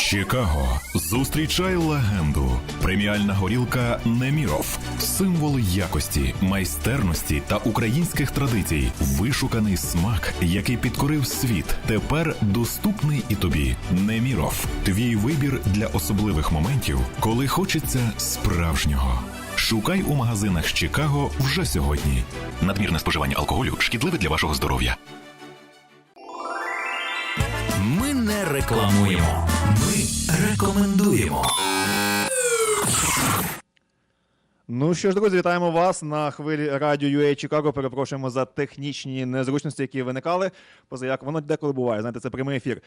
Чикаго зустрічай легенду. Преміальна горілка Неміров. Символ якості, майстерності та українських традицій. Вишуканий смак, який підкорив світ. Тепер доступний і тобі. Неміров. Твій вибір для особливих моментів, коли хочеться справжнього. Шукай у магазинах Чикаго вже сьогодні. Надмірне споживання алкоголю шкідливе для вашого здоров'я. Ми не рекламуємо. Ми рекомендуємо. Ну що ж, друзі, вітаємо вас на хвилі радіо UA Чикаго. Перепрошуємо за технічні незручності, які виникали. Поза як воно деколи буває. Знаєте, це прямий ефір.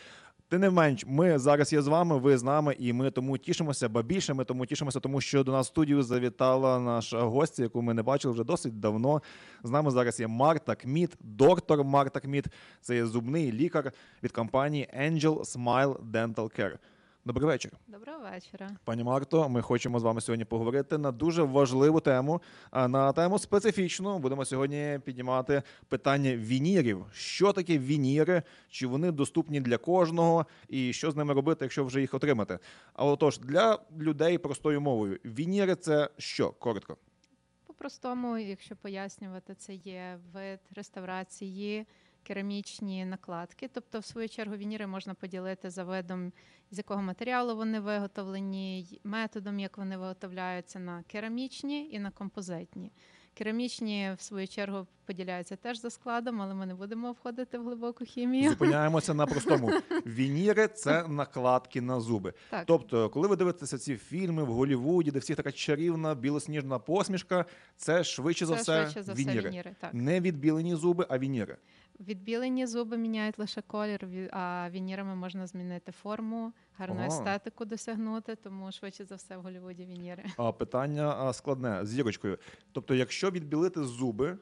Тим не менш, ми зараз є з вами, ви з нами, і ми тому тішимося, ба більше ми тому тішимося, тому що до нас в студію завітала наша гостя, яку ми не бачили вже досить давно. З нами зараз є Марта Кміт, доктор Марта Кміт. Це є зубний лікар від компанії Angel Smile Dental Care. Добрий вечір. Доброго вечора. Пані Марто, ми хочемо з вами сьогодні поговорити на дуже важливу тему, на тему специфічну. Будемо сьогодні піднімати питання вінірів. Що таке вініри? Чи вони доступні для кожного, і що з ними робити, якщо вже їх отримати? А отож, для людей простою мовою, вініри це що? Коротко. По-простому, якщо пояснювати, це є вид реставрації, керамічні накладки. Тобто, в свою чергу, вініри можна поділити за видом, з якого матеріалу вони виготовлені, методом, як вони виготовляються на керамічні і на композитні. Керамічні, в свою чергу, поділяються теж за складом, але ми не будемо входити в глибоку хімію. Зупиняємося на простому. Вініри це накладки на зуби. Так. Тобто, коли ви дивитеся ці фільми в Голлівуді, де всіх така чарівна білосніжна посмішка, це швидше за все швидше за все вініри. вініри. Так. Не відбілені зуби, а вініри. Відбілені зуби міняють лише колір, а вінірами можна змінити форму, гарну Ага. естетику досягнути, тому швидше за все в Голлівуді вініри. А питання а, складне з зірочкою. Тобто, якщо відбілити зуби,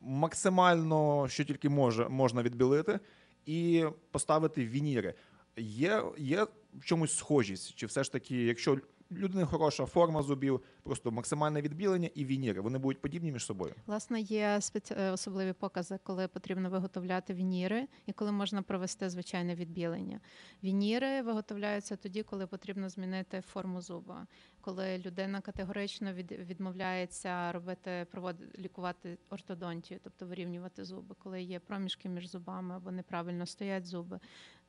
максимально що тільки може, можна відбілити, і поставити вініри. Є, є в чомусь схожість? Чи все ж таки, якщо людини хороша форма зубів, просто максимальне відбілення і вініри, вони будуть подібні між собою? Власне, є е, особливі покази, коли потрібно виготовляти вініри і коли можна провести звичайне відбілення. Вініри виготовляються тоді, коли потрібно змінити форму зуба. Коли людина категорично від... відмовляється робити, провод... лікувати ортодонтію, тобто вирівнювати зуби, коли є проміжки між зубами або неправильно стоять зуби.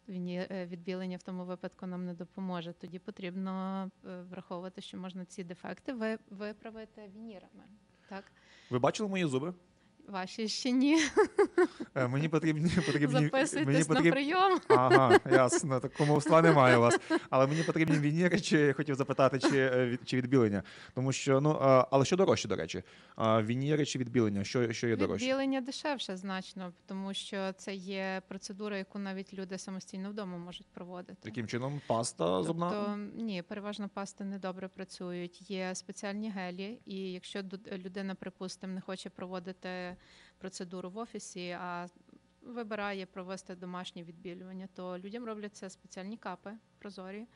Е, Відбілення в тому випадку нам не допоможе. Тоді потрібно е, враховувати, що можна ці дефекти ви... виправити вінірами. Так, Ви бачили мої зуби? Ваші ще ні. Е, Мені потрібні потрібні мені Записуйтесь на прийом. Ага, ясно. Такого мовства немає у вас. Але мені потрібні вініри, чи хотів запитати, чи, е, чи відбілення. Тому що, ну, але що дорожче, до речі? Вініри чи відбілення? Що, що є дорожче? Відбілення дешевше значно, тому що це є процедура, яку навіть люди самостійно вдома можуть проводити. Яким чином? Паста зубна? Тобто, ні, переважно пасти не добре працюють. Є спеціальні гелі, і якщо людина, припустимо, не хоче проводити процедуру в офісі, а вибирає провести домашнє відбілювання, то людям робляться спеціальні капи прозорі.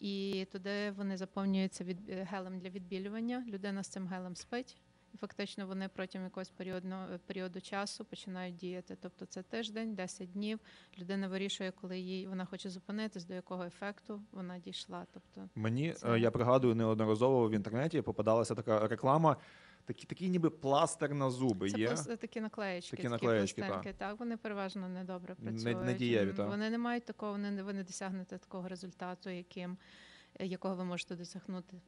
І туди вони заповнюються від гелем для відбілювання. Людина з цим гелем спить. І фактично вони протягом якогось періоду, періоду часу починають діяти. Тобто це тиждень, 10 днів. Людина вирішує, коли їй вона хоче зупинитись, до якого ефекту вона дійшла. Тобто Мені, Це- е, я пригадую, неодноразово в інтернеті попадалася така реклама, такі, такий ніби пластир на зуби це є. просто такі наклеєчки, Такі такі, наклеєчки, пластинки. Так. вони переважно недобре Не- працюють. недієві, М, так. Вони не мають такого, вони не ви не досягнете такого результату, яким е, якого ви можете досягнути.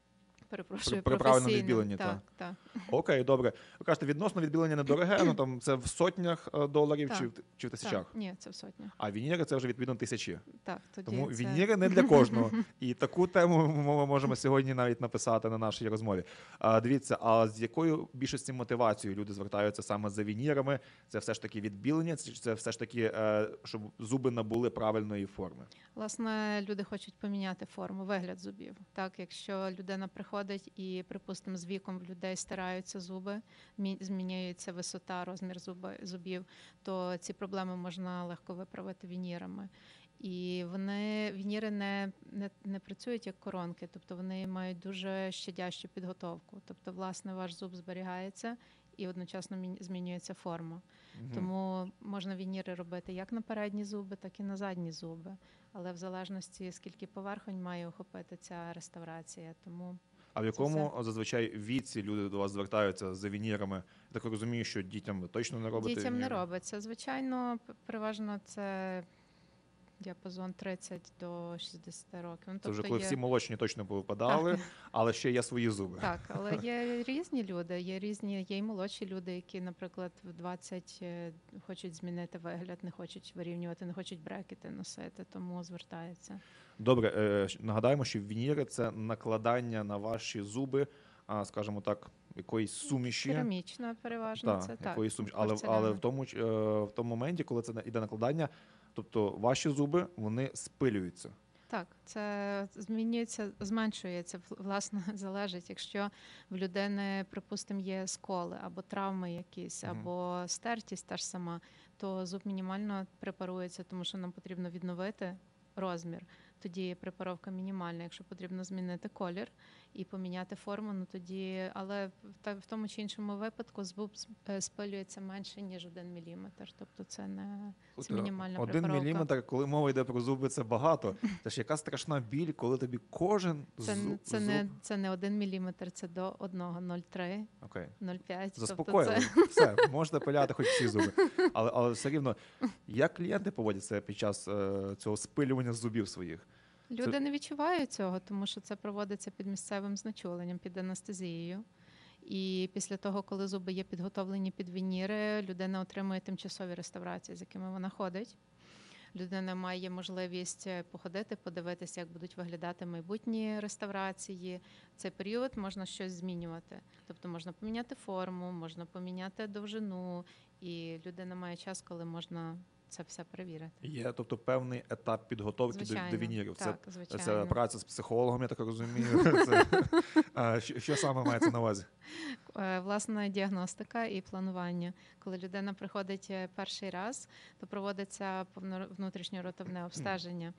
Перепрошую, при правильному так, так. Окей, добре. Ви кажете, відносно відбілення недороге, ну там це в сотнях е, доларів Так. чи, в, чи в тисячах. Так. Ні, це в сотнях. А вініри це вже відповідно тисячі. Так, тоді Тому це... вініри не для кожного. І таку тему ми можемо сьогодні навіть написати на нашій розмові. А, дивіться, а з якою більшості мотивацією люди звертаються саме за вінірами? Це все ж таки відбілення, це все ж таки, е, щоб зуби набули правильної форми? Власне, люди хочуть поміняти форму, вигляд зубів. Так, якщо людина приходить і, припустимо, з віком в людей стираються зуби, змінюється висота, розмір зуби, зубів, то ці проблеми можна легко виправити вінірами. І вони вініри не, не, не працюють як коронки, тобто вони мають дуже щадящу підготовку. Тобто, власне, ваш зуб зберігається і одночасно змінюється форма. Тому можна вініри робити як на передні зуби, так і на задні зуби. Але в залежності скільки поверхонь має охопити ця реставрація. Тому А в якому зазвичай віці люди до вас звертаються за вінірами? Так розумію, що дітям ви точно не робите. дітям не робиться. Звичайно, переважно це діапазон 30 до 60 років. Ну, Це вже тобто коли є- всі молочні точно повипадали, але ще є свої зуби. Так, але є різні люди. Є різні, є й молодші люди, які, наприклад, в 20 е, хочуть змінити вигляд, не хочуть вирівнювати, не хочуть брекети носити, тому звертаються. Добре, е, нагадаємо, що вініри це накладання на ваші зуби, а скажімо так, якоїсь суміші. Керамічна переважно Так, це так. суміші. Але, але в тому е, в тому моменті, коли це іде накладання, тобто ваші зуби вони спилюються. Так, це змінюється, зменшується, власне, залежить. Якщо в людини, припустимо, є сколи або травми якісь, або стертість та ж сама, то зуб мінімально препарується, тому що нам потрібно відновити розмір. Тоді препаровка мінімальна. Якщо потрібно змінити колір і поміняти форму, ну тоді, але в та- в тому чи іншому випадку зуб с- е, спилюється менше ніж один міліметр. Тобто це не це Тобто мінімальна Один препаровка. міліметр, коли мова йде про зуби, це багато. Це ж яка страшна біль, коли тобі кожен Це, зуб, це, зуб... не, це не один міліметр, це до одного 0,3, Окей. 0,5. Тобто Заспокоїли. це, Все, можете пиляти хоч всі зуби. Але, але все рівно, як клієнти поводяться під час е, цього спилювання зубів своїх? Люди не відчувають цього, тому що це проводиться під місцевим знечуленням, під анестезією. І після того, коли зуби є підготовлені під вініри, людина отримує тимчасові реставрації, з якими вона ходить. Людина має можливість е, походити, подивитися, як будуть виглядати майбутні реставрації. Цей період можна щось змінювати. Тобто можна поміняти форму, можна поміняти довжину, і людина має час, коли можна це все перевірити. Є тобто певний етап підготовки Звичайно, до вінірів. так, це, звичайно. це праця з психологом, я так розумію. Це, а, що, що саме мається на увазі? Е, Власне, діагностика і планування. Коли людина приходить е, перший раз, то проводиться внутрішньоротовне обстеження.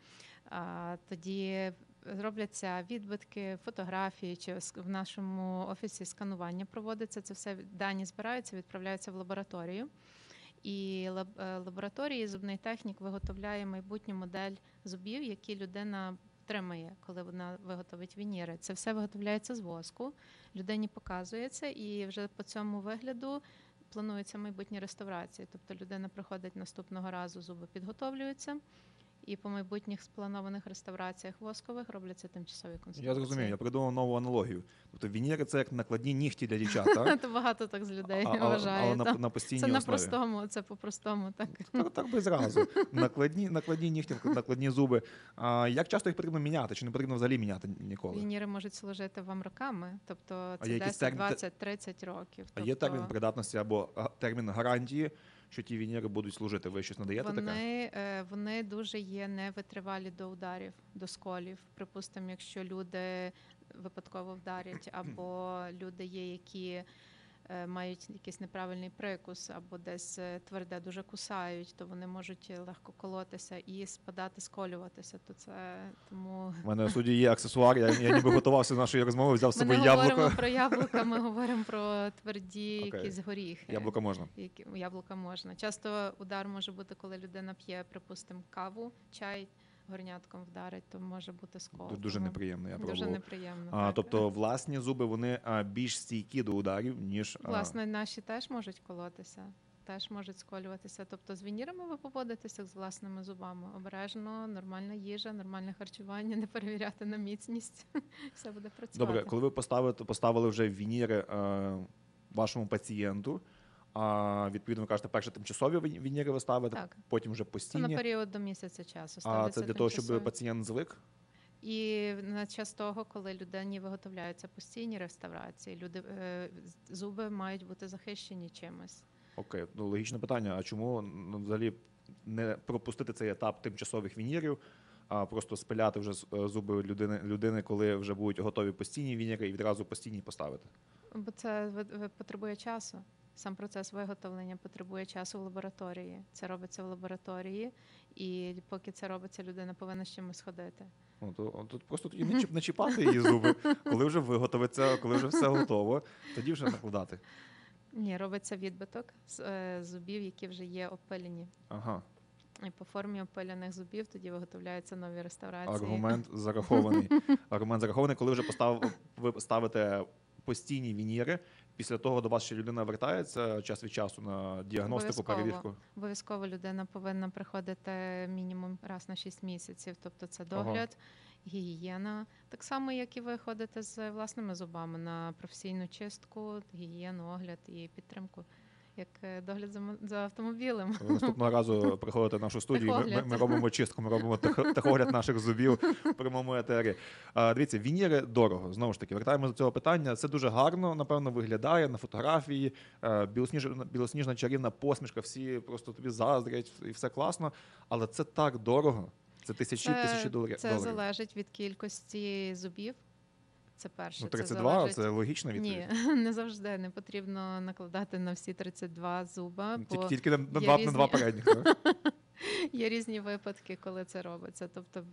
А, Тоді робляться відбитки, фотографії, чи в нашому офісі сканування проводиться. Це все дані збираються, відправляються в лабораторію. І е, лабораторії зубний технік виготовляє майбутню модель зубів, які людина отримає, коли вона виготовить вініри. Це все виготовляється з воску людині показується, і вже по цьому вигляду плануються майбутні реставрації. Тобто людина приходить наступного разу, зуби підготовлюються, і по майбутніх спланованих реставраціях воскових робляться тимчасові конструкції. Я зрозумів, я придумав нову аналогію. Тобто вініри це як накладні нігті для дівчат, так? Це багато так з людей вважає. але на, постійній Це на простому, це по-простому, так. Так, так би зразу. Накладні, накладні нігті, накладні зуби. А як часто їх потрібно міняти? Чи не потрібно взагалі міняти ніколи? Вініри можуть служити вам роками, тобто це якісь 10, термін- 20, 30 років. А є термін Тобто- придатності або термін гарантії, що ті вініри будуть служити? Ви щось надаєте таке? Вони, е, вони дуже є невитривалі до ударів, до сколів. Припустимо, якщо люди випадково вдарять, або люди є, які мають якийсь неправильний прикус, або десь е, тверде дуже кусають, то вони можуть легко колотися і спадати, сколюватися. То це тому У мене суді є аксесуар, я, я ніби готувався до нашої розмови, взяв з ми не собою говоримо про яблука, ми говоримо про тверді Окей. якісь горіхи. Яблуко можна. Які яблука можна. Часто удар може бути, коли людина п'є, припустимо, каву, чай горнятком вдарить, то може бути скол. Ду- Дуже Тому неприємно. Я Дуже пробував. неприємно. А, так. тобто власні зуби вони а, більш стійкі до ударів, ніж а, власне, наші теж можуть колотися, теж можуть сколюватися. Тобто з вінірами ви поводитеся як з власними зубами. Обережно, нормальна їжа, нормальне харчування, не перевіряти на міцність. Все буде працювати. Добре, коли ви поставите, поставили вже вініри е, вашому пацієнту, а відповідно ви кажете, перше тимчасові ві- вініри ви ставите, Так. потім вже Це на період до місяця часу. А це для того, щоб пацієнт звик. І на час того, коли людині виготовляються постійні реставрації, люди е, зуби мають бути захищені чимось. Окей, ну логічне питання. А чому ну, взагалі не пропустити цей етап тимчасових вінірів, а просто спиляти вже е, зуби людини, людини, коли вже будуть готові постійні вініри, і відразу постійні поставити? Бо це потребує часу. Сам процес виготовлення потребує часу в лабораторії. Це робиться в лабораторії, І поки це робиться, людина повинна з чимось ходити. Ну, то, тут просто тоді не, чіп, не чіпати її зуби, коли вже виготовиться, коли вже все готово, тоді вже накладати. Ні, робиться відбиток з е, зубів, які вже є опилені. Ага. І по формі опилених зубів тоді виготовляються нові реставрації. Аргумент зарахований. Аргумент зарахований, коли вже постав, ви ставите постійні вініри. Після того до вас ще людина вертається час від часу на діагностику, Обов'язково. перевірку. Обов'язково людина повинна приходити мінімум раз на 6 місяців. Тобто це догляд, гігієна. Так само, як і ви ходите з власними зубами на професійну чистку, гігієну, огляд і підтримку, як е, догляд за, за автомобілем. Ви наступного разу приходите в нашу студію. Ми, ми, робимо чистку, ми робимо тех- техогляд наших зубів в прямому етері. А, дивіться, вініри дорого. Знову ж таки, вертаємося до цього питання. Це дуже гарно, напевно, виглядає на фотографії. Е, Білосніжна, білосніжна чарівна посмішка, всі просто тобі заздрять, і все класно. Але це так дорого. Це тисячі тисячі доларів. це залежить від кількості зубів. Це перше. Ну, це 32 залежить... це логічна відповідь. Ні, не завжди не потрібно накладати на всі 32 зуба, Тільки, бо тільки на, на, два, на два передніх. є різні випадки, коли це робиться. Тобто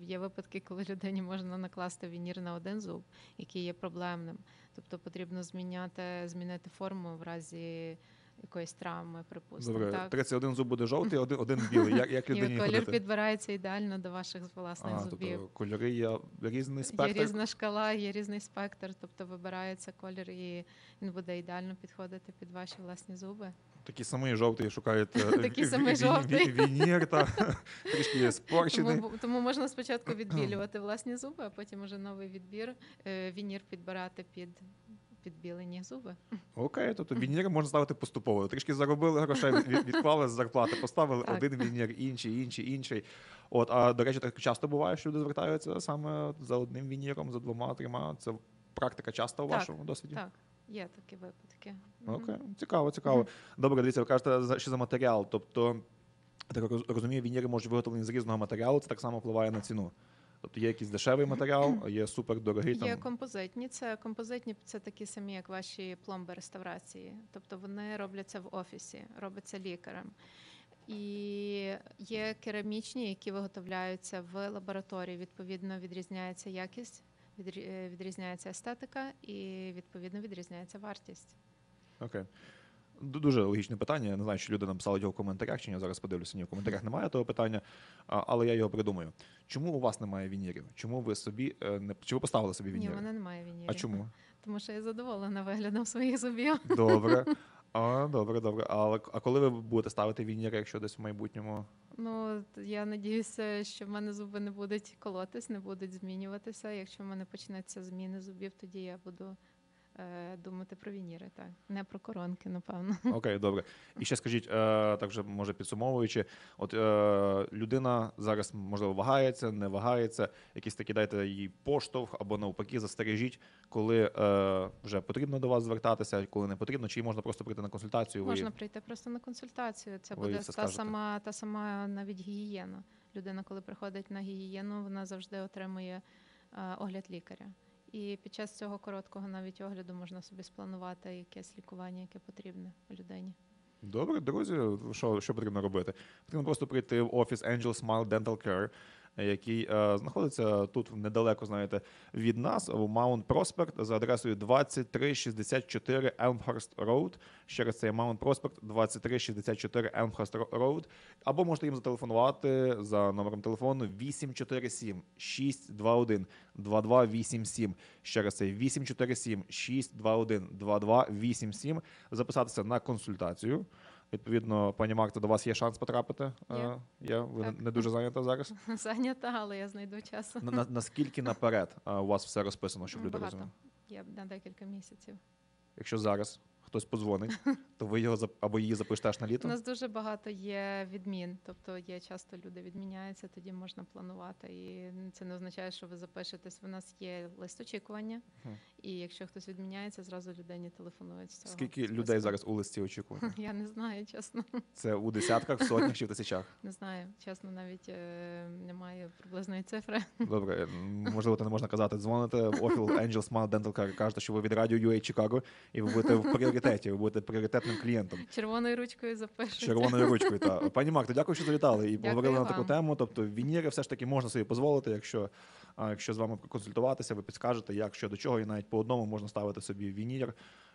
є випадки, коли людині можна накласти вінір на один зуб, який є проблемним. Тобто потрібно зміняти, змінити форму в разі якоїсь травми, припустимо. Добре, так? 31 зуб буде жовтий, один, один білий. Як, як І людині колір ходити? підбирається ідеально до ваших власних А, зубів. тобто кольори є різний спектр. Є різна шкала, є різний спектр, тобто вибирається колір, і він буде ідеально підходити під ваші власні зуби. Такі самий жовтий шукають е, Вінір та трішки спорчений. Тому, тому можна спочатку відбілювати власні зуби, а потім уже новий відбір, е, вінір підбирати під підбілені зуби. Окей, тобто вініри можна ставити поступово. Трішки заробили грошей, відклали з зарплати, поставили Так. один вінір, інший, інший, інший. От, а до речі, так часто буває, що люди звертаються саме за одним вініром, за двома, трьома. Це практика часто у Так, вашому досвіді? Так, є такі випадки. Окей, цікаво, цікаво. Добре, дивіться, ви кажете, що за матеріал. Тобто, так роз- розумію, вініри можуть виготовлені з різного матеріалу, це так само впливає на ціну. Тобто є якийсь дешевий матеріал, а є супердорогий. Є Там... композитні. Це композитні це такі самі, як ваші пломби реставрації. Тобто вони робляться в офісі, робиться лікарем. І є керамічні, які виготовляються в лабораторії. Відповідно, відрізняється якість, відрі- відрізняється естетика і відповідно відрізняється вартість. Окей. Ду- Дуже логічне питання. Я не знаю, чи люди написали його в коментарях, чи ні. Зараз подивлюся. Ні, в коментарях немає того питання, але я його придумаю. Чому у вас немає вінірів? Чому ви собі е, не чи ви поставили собі Ні, в мене немає вінірів. А чому? Тому що я задоволена виглядом своїх зубів. Добре. А, добре, добре. Але а коли ви будете ставити вініри, якщо десь в майбутньому? Ну, я надіюся, що в мене зуби не будуть колотись, не будуть змінюватися. Якщо в мене почнеться зміни зубів, тоді я буду думати про вініри, так. Не про коронки, напевно. Окей, добре. І ще скажіть, е, так вже може підсумовуючи, от е, людина зараз можливо вагається, не вагається, якісь такі дайте їй поштовх або навпаки застережіть, коли е, вже потрібно до вас звертатися, коли не потрібно, чи можна просто прийти на консультацію. ви- Можна прийти просто на консультацію. Це Ви буде все та скажете. сама, та сама навіть гігієна. Людина, коли приходить на гігієну, вона завжди отримує е, огляд лікаря. І під час цього короткого навіть огляду можна собі спланувати якесь лікування, яке потрібне людині. Добре, друзі, що, що потрібно робити? Потрібно просто прийти в офіс Angel Smile Dental Care, який е, знаходиться тут недалеко, знаєте, від нас в Mount Prospect за адресою 2364 Elmhurst Road. Ще раз це Mount Prospect 2364 Elmhurst Road. Або можете їм зателефонувати за номером телефону 847 621 2287. Ще раз це 847 621 2287. Записатися на консультацію. Відповідно, пані Марта, до вас є шанс потрапити. Є. Е, Є. Ви не- Так. не дуже зайнята зараз. Зайнята, але я знайду час. На, на, наскільки наперед е, у вас все розписано, щоб люди Багато. розуміли? Я на декілька місяців. Якщо зараз хтось подзвонить, то ви його або її запишете аж на У нас дуже багато є відмін, тобто є часто люди відміняються, тоді можна планувати. І це не означає, що ви запишетесь. У нас є лист очікування. І якщо хтось відміняється, зразу людині телефонують з цього. Скільки списку. людей зараз у листі очікування? Я не знаю, чесно. Це у десятках, в сотнях чи в тисячах? Не знаю. Чесно, навіть е, немає приблизної цифри. Добре, можливо, це не можна казати. Дзвоните в офіл Angel Smile Dental Care, кажете, що ви від радіо UA Chicago, і ви будете в пріоритеті, ви будете пріоритетним клієнтом. Червоною ручкою запишуть. Червоною ручкою. Та пані Марто, дякую, що завітали і поговорили на таку вам. тему. Тобто вініри все ж таки можна собі дозволити, якщо, якщо з вами консультуватися, ви підскажете, як що до чого, і навіть по одному можна ставити собі вінір.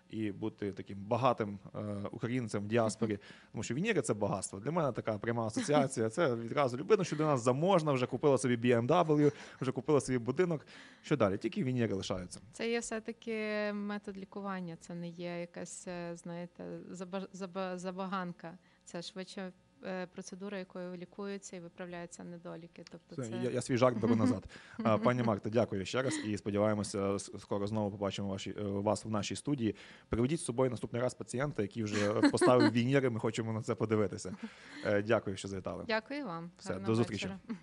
І бути таким багатим е, українцем в діаспорі, тому що вініри це багатство. Для мене така пряма асоціація. Це відразу людина, що до нас заможна, вже купила собі BMW, вже купила собі будинок. Що далі? Тільки вініри лишаються. Це є все-таки метод лікування, це не є якась, е, знаєте, заба- заба- забаганка. Це швидше процедура, якою лікуються і виправляються недоліки. Тобто Це, це я, я свій жарт беру назад. Пані Марта, дякую ще раз і сподіваємося, скоро знову побачимо ваші, е, вас в нашій студії. Приведіть з собою наступний раз пацієнта, який вже поставив вініри. Ми хочемо на це подивитися. Е, Дякую, що завітали. дякую вам. Все, Гарного до зустрічі. вечора.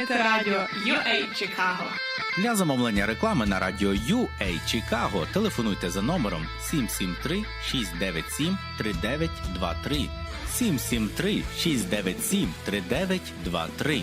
Слухайте радіо UA Чикаго. Для замовлення реклами на радіо UA Чикаго телефонуйте за номером 773 697 3923 773 697 3923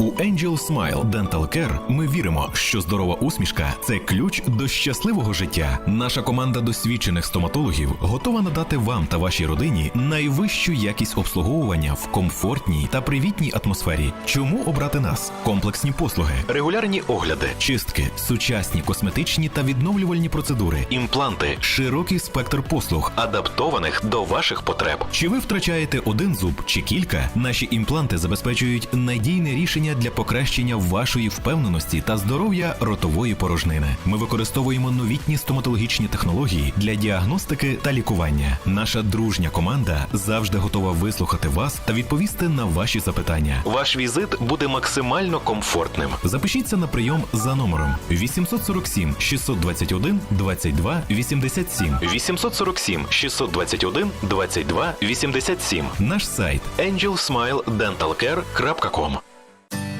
У Angel Smile Dental Care ми віримо, що здорова усмішка це ключ до щасливого життя. Наша команда досвідчених стоматологів готова надати вам та вашій родині найвищу якість обслуговування в комфортній та привітній атмосфері. Чому обрати нас? Комплексні послуги, регулярні огляди, чистки, сучасні косметичні та відновлювальні процедури, імпланти, широкий спектр послуг, адаптованих до ваших потреб. Чи ви втрачаєте один зуб чи кілька? Наші імпланти забезпечують надійне рішення обладнання для покращення вашої впевненості та здоров'я ротової порожнини. Ми використовуємо новітні стоматологічні технології для діагностики та лікування. Наша дружня команда завжди готова вислухати вас та відповісти на ваші запитання. Ваш візит буде максимально комфортним. Запишіться на прийом за номером 847 621 22 87 847 621 22 87 Наш сайт angelsmiledentalcare.com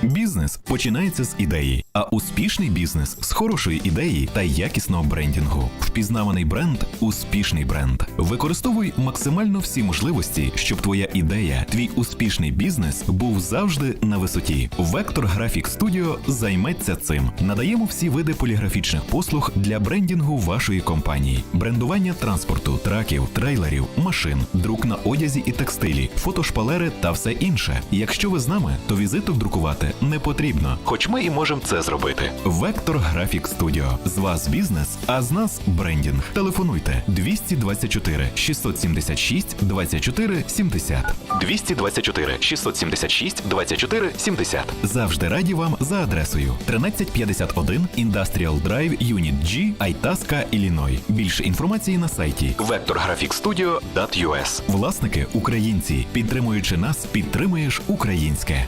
B Бізнес починається з ідеї, а успішний бізнес з хорошої ідеї та якісного брендінгу. Впізнаваний бренд успішний бренд. Використовуй максимально всі можливості, щоб твоя ідея, твій успішний бізнес був завжди на висоті. Вектор Графік Студіо займеться цим. Надаємо всі види поліграфічних послуг для брендінгу вашої компанії, брендування транспорту, траків, трейлерів, машин, друк на одязі і текстилі, фотошпалери та все інше. Якщо ви з нами, то візиток друкувати не потрібно, хоч ми і можемо це зробити. Вектор Графік Студіо. З вас бізнес, а з нас брендінг. Телефонуйте 224 676 24 70. 224 676 24 70. Завжди раді вам за адресою 1351 Industrial Drive Unit G, Айтаска, Ілліной. Більше інформації на сайті vectorgraphicstudio.us. Власники українці. Підтримуючи нас, підтримуєш українське.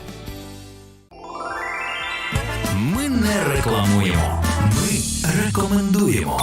Не рекламуємо. Ми рекомендуємо.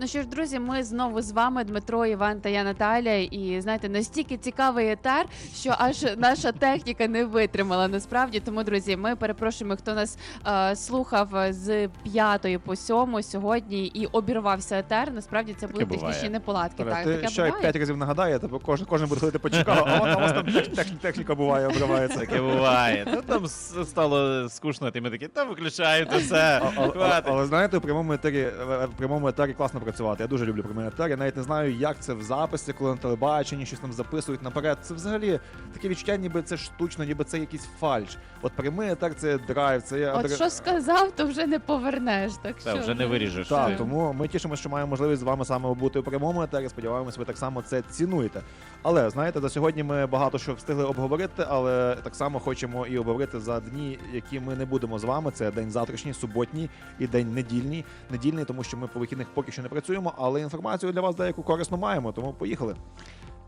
Ну що ж, друзі, ми знову з вами, Дмитро, Іван та я Наталя. І знаєте, настільки цікавий етер, що аж наша техніка не витримала насправді. Тому, друзі, ми перепрошуємо, хто нас е, слухав з п'ятої по сьому сьогодні і обірвався етер. Насправді це були буває. технічні неполадки. Так, ти таке ще як буває. п'ять разів нагадає, то кожен, кожен буде ходити по Чикаго, а вон там у вас там тех- тех- техніка буває, обривається. Таке буває. Ну там с- стало скучно, і ми такі, та виключаєте все. А- але- Хватить. Але знаєте, в прямому етері е, в прямому етері класно працювати. Я дуже люблю прямий. Я навіть не знаю, як це в записі, коли на телебаченні щось там записують наперед. Це взагалі таке відчуття, ніби це штучно, ніби це якийсь фальш. От прямий етер це драйв, це є От що сказав, то вже не повернеш. Так Та, що вже не виріжеш. Так, тому ми тішимося, що маємо можливість з вами саме бути у прямому етері. Сподіваємось, ви так само це цінуєте. Але знаєте, за сьогодні ми багато що встигли обговорити, але так само хочемо і обговорити за дні, які ми не будемо з вами. Це день завтрашній, суботній і день недільний. Недільний, тому що ми по вихідних поки що не працюємо, але інформацію для вас деяку корисну маємо. Тому поїхали.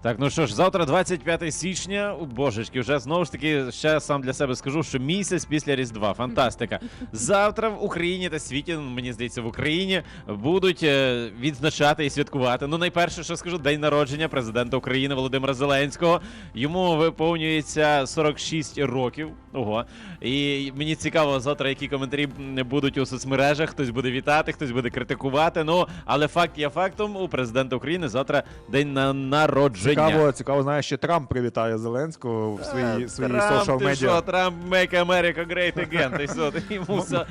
Так, ну що ж, завтра 25 січня. О, Божечки, вже знову ж таки ще сам для себе скажу, що місяць після Різдва. Фантастика. Завтра в Україні та світі, ну, мені здається, в Україні будуть е, відзначати і святкувати. Ну, найперше, що скажу, день народження президента України Володимира Зеленського. Йому виповнюється 46 років. Ого. І мені цікаво завтра, які коментарі будуть у соцмережах. Хтось буде вітати, хтось буде критикувати. Ну, але факт є фактом. У президента України завтра день на народження. Цікаво, цікаво, знаєш, ще Трамп привітає Зеленського в своїй своїй Трамп, social медіа. що, Трамп make America great again. Ти що, ти йому все.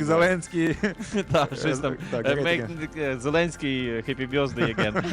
Зеленський. Так, щось там. Так, Е, great Make е, Зеленський happy birthday again.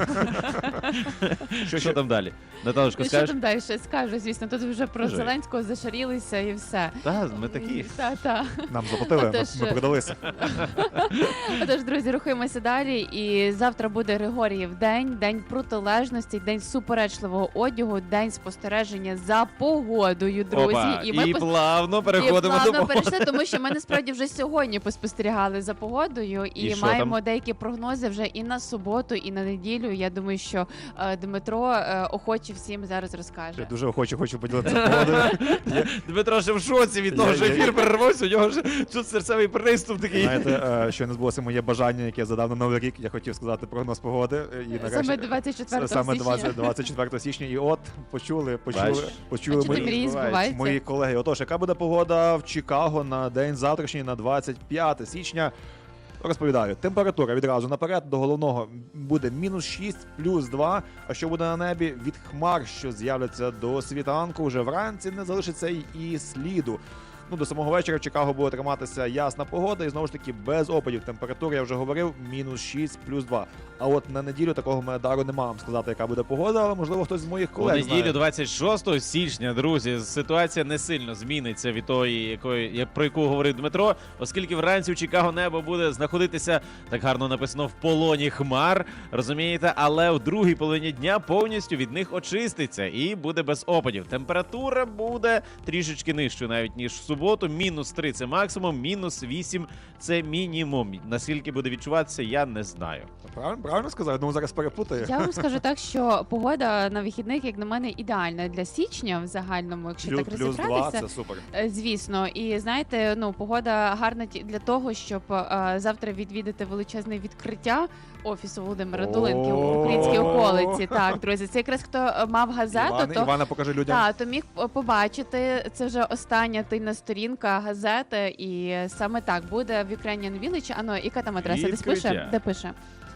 Що що там далі? Наталочко, Ну, що скажеш? там далі ще скажу, звісно, тут вже про. Зеленського зашарілися і все. Так, ми такі. Та, та. Нам заплатили, ми, Отож, ми продалися. Отож, друзі, рухаємося далі. І завтра буде Григоріїв день, день протилежності, день суперечливого одягу, день спостереження за погодою, друзі. Опа, і, пос- плавно і переходимо плавно до погоди. перейшли, тому що ми насправді вже сьогодні поспостерігали за погодою і, І що маємо там? деякі прогнози вже і на суботу, і на неділю. Я думаю, що е, Дмитро е, охоче всім зараз Я розкаже. дуже охоче хочу поділитися погодою. Дмитро ще в шоці від того, Я- що я- ефір перервався, у нього ж тут серцевий приступ такий. Знаєте, е, що не збулося моє бажання, яке я задав на новий рік. Я хотів сказати прогноз погоди. е, І нарешті, Саме 24 саме січня. 20, 24 січня. І от почули, почули, Бачиш? почули А мої, мрії збуваються? мої колеги. Отож, яка буде погода в Чикаго на день завтрашній, на 25 січня? Розповідаю, температура відразу наперед до головного буде мінус 6, плюс 2. А що буде на небі? Від хмар, що з'являться до світанку, вже вранці не залишиться й і сліду. Ну до самого вечора в Чикаго буде триматися ясна погода, і знову ж таки без опадів. Температура я вже говорив, мінус 6, плюс 2. А от на неділю такого мене дару нема вам сказати, яка буде погода, але можливо хтось з моїх У колег неділю, 26 січня, друзі, ситуація не сильно зміниться від тої, якої про яку говорив Дмитро, оскільки вранці в Чикаго небо буде знаходитися так гарно написано в полоні хмар, розумієте, але в другій половині дня повністю від них очиститься і буде без опадів. Температура буде трішечки нижчою навіть ніж в суботу. Мінус 3 це максимум, мінус 8 це мінімум. Наскільки буде відчуватися, я не знаю. Правильно, правильно сказав? Я думаю, зараз перепутаю. Я вам скажу так, що погода на вихідних, як на мене, ідеальна для січня в загальному, якщо Плюс, так плюс 2, це супер. Е, Звісно, і знаєте, ну погода гарна ті- для того, щоб е, завтра відвідати величезне відкриття офісу Володимира Долинки в українській околиці. Так, друзі, це якраз хто е, мав газету, Іване, то Івана, покажи людям. так, то міг побачити. Це вже остання тильна сторінка газети, і саме так буде в Ukrainian Village. Ано, яка там адреса? Десь пише? Де пише?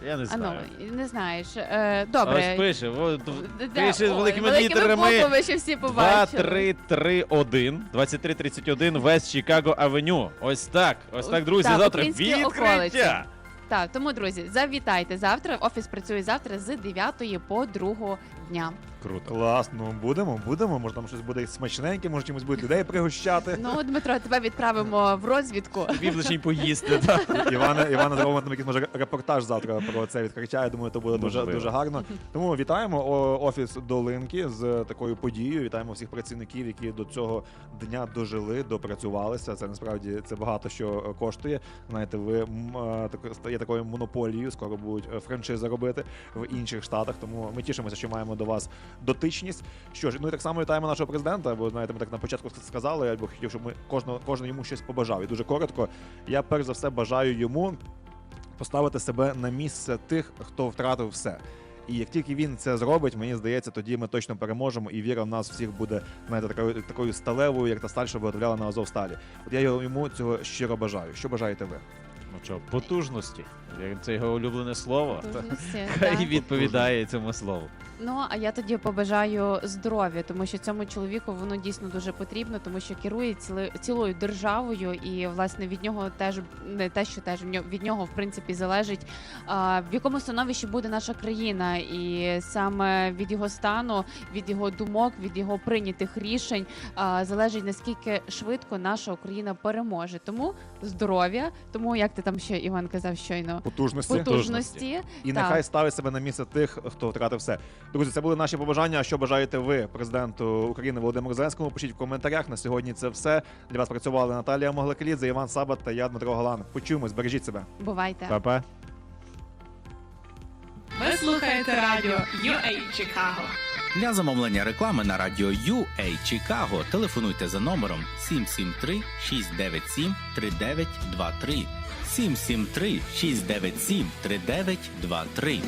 Я не Ано, знаю. не знаєш. Е, добре. Ось пише, о, д- Д- пише ой, великими літерами. буквами, щоб всі 2, побачили. 3, 3, 1, 23, 31, Вест Чикаго Авеню. Ось так, ось так, друзі, Так, завтра українські відкриття. околиці. Так, тому друзі, завітайте завтра. Офіс працює завтра з 9 по 2 дня. Круто. Клас, ну будемо, будемо. Може там щось буде смачненьке, може чимось будуть людей пригощати. Ну, Дмитро, тебе відправимо в розвідку. Півночні поїсти, так. Івана, Івана зробимо там якийсь може репортаж завтра про це відкриття. Я думаю, то буде дуже Можливо. дуже гарно. Тому вітаємо о, офіс Долинки з такою подією. Вітаємо всіх працівників, які до цього дня дожили, допрацювалися. Це насправді це багато що коштує. Знаєте, ви м, е, так- стає такою монополією. Скоро будуть е, франшизи робити в інших штатах. Тому ми тішимося, що маємо до вас дотичність. Що ж, ну і так само вітаємо нашого президента. Бо знаєте, ми так на початку сказали. Я б хотів, щоб ми кожного кожен йому щось побажав. І дуже коротко. Я перш за все бажаю йому поставити себе на місце тих, хто втратив все. І як тільки він це зробить, мені здається, тоді ми точно переможемо, і віра в нас всіх буде знаєте, такою, такою сталевою, як та сталь, що виготовляла на Азовсталі. От я йому цього щиро бажаю. Що бажаєте ви? Ну що, потужності. Це його улюблене слово. Потужності, Хай да. відповідає цьому слову. Ну а я тоді побажаю здоров'я, тому що цьому чоловіку воно дійсно дуже потрібно, тому що керує ціли, цілою державою, і власне від нього теж не те, що теж в ньо- від нього в принципі залежить, а, в якому становищі буде наша країна, і саме від його стану, від його думок, від його прийнятих рішень а, залежить наскільки швидко наша Україна переможе. Тому здоров'я, тому як ти там ще Іван казав щойно. Потужності. Потужності І Так. нехай ставить себе на місце тих, хто втратив все. Друзі, це були наші побажання. Що бажаєте ви, президенту України Володимиру Зеленському? Пишіть в коментарях. На сьогодні це все. Для вас працювали Наталія Моглеклідзе, Іван Сабат та я, Дмитро Галан. Почуємось, бережіть себе. бувайте. Па-па. Ви слухаєте радіо UA Чикаго. Для замовлення реклами на радіо UA Чикаго телефонуйте за номером 773 697 3923 773 697 3923